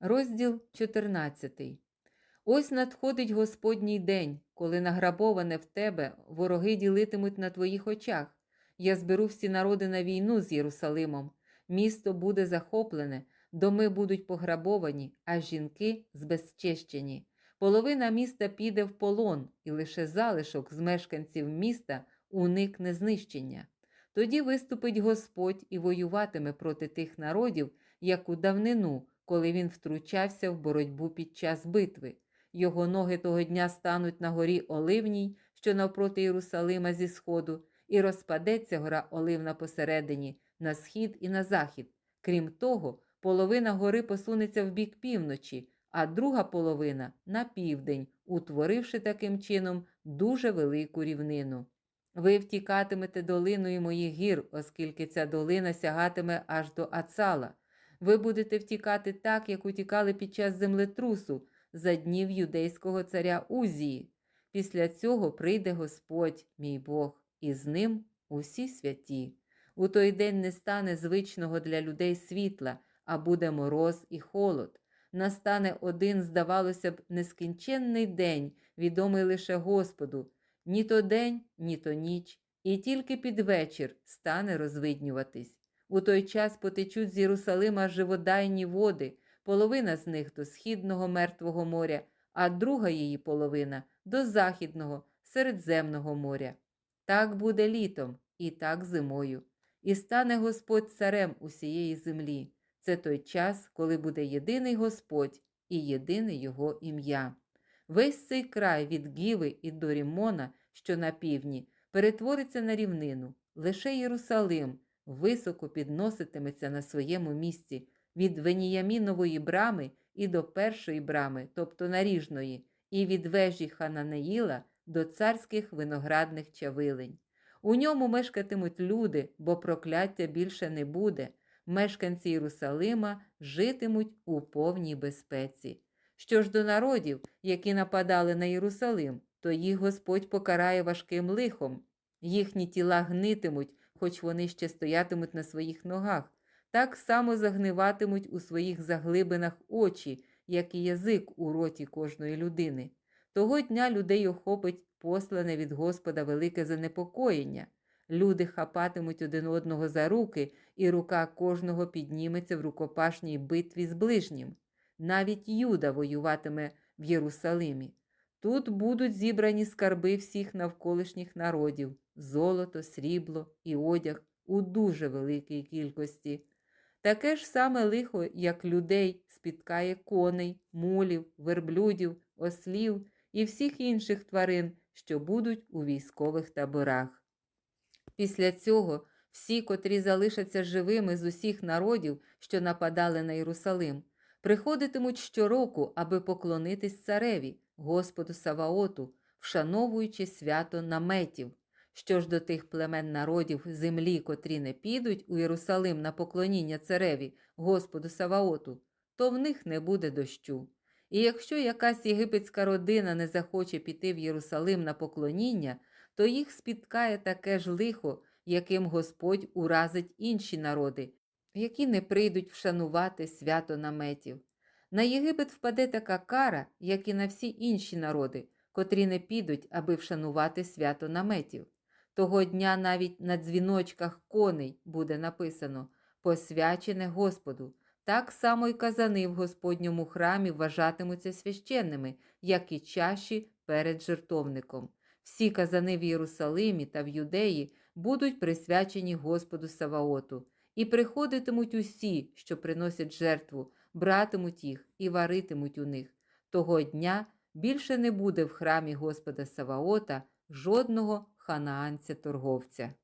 Розділ 14. Ось надходить Господній день, коли награбоване в тебе вороги ділитимуть на твоїх очах. Я зберу всі народи на війну з Єрусалимом. Місто буде захоплене, доми будуть пограбовані, а жінки збезчещені. Половина міста піде в полон, і лише залишок з мешканців міста уникне знищення. Тоді виступить Господь і воюватиме проти тих народів, як у давнину, коли він втручався в боротьбу під час битви. Його ноги того дня стануть на горі Оливній, що навпроти Єрусалима зі сходу, і розпадеться гора Оливна посередині, на схід і на захід. Крім того, половина гори посунеться в бік півночі, а друга половина на південь, утворивши таким чином дуже велику рівнину. Ви втікатимете долиною моїх гір, оскільки ця долина сягатиме аж до Ацала. Ви будете втікати так, як утікали під час землетрусу за днів юдейського царя Узії. Після цього прийде Господь, мій Бог, і з ним усі святі. У той день не стане звичного для людей світла, а буде мороз і холод. Настане один, здавалося б, нескінченний день, відомий лише Господу, ні то день, ні то ніч, і тільки під вечір стане розвиднюватись. У той час потечуть з Єрусалима живодайні води, половина з них до східного мертвого моря, а друга її половина до західного, Середземного моря. Так буде літом і так зимою. І стане Господь царем усієї землі. Це той час, коли буде єдиний Господь і єдине Його ім'я. Весь цей край від Гіви і до Рімона, що на півдні, перетвориться на рівнину. Лише Єрусалим високо підноситиметься на своєму місці від Веніямінової брами і до першої брами, тобто наріжної, і від вежі Хананеїла до царських виноградних чавилень. У ньому мешкатимуть люди, бо прокляття більше не буде. Мешканці Єрусалима житимуть у повній безпеці. Що ж до народів, які нападали на Єрусалим, то їх Господь покарає важким лихом. Їхні тіла гнитимуть, хоч вони ще стоятимуть на своїх ногах, так само загниватимуть у своїх заглибинах очі, як і язик у роті кожної людини. Того дня людей охопить послане від Господа велике занепокоєння. Люди хапатимуть один одного за руки, і рука кожного підніметься в рукопашній битві з ближнім. Навіть Юда воюватиме в Єрусалимі. Тут будуть зібрані скарби всіх навколишніх народів золото, срібло і одяг у дуже великій кількості. Таке ж саме лихо, як людей, спіткає коней, мулів, верблюдів, ослів і всіх інших тварин, що будуть у військових таборах. Після цього всі, котрі залишаться живими з усіх народів, що нападали на Єрусалим, приходитимуть щороку, аби поклонитись цареві, Господу Саваоту, вшановуючи свято наметів. Що ж до тих племен народів землі, котрі не підуть у Єрусалим на поклоніння цареві, Господу Саваоту, то в них не буде дощу. І якщо якась єгипетська родина не захоче піти в Єрусалим на поклоніння, то їх спіткає таке ж лихо, яким Господь уразить інші народи, які не прийдуть вшанувати свято наметів. На Єгипет впаде така кара, як і на всі інші народи, котрі не підуть, аби вшанувати свято наметів. Того дня навіть на дзвіночках коней буде написано посвячене Господу. Так само й казани в Господньому храмі вважатимуться священними, як і чаші перед жертовником. Всі казани в Єрусалимі та в Юдеї будуть присвячені Господу Саваоту, і приходитимуть усі, що приносять жертву, братимуть їх і варитимуть у них. Того дня більше не буде в храмі Господа Саваота жодного ханаанця торговця.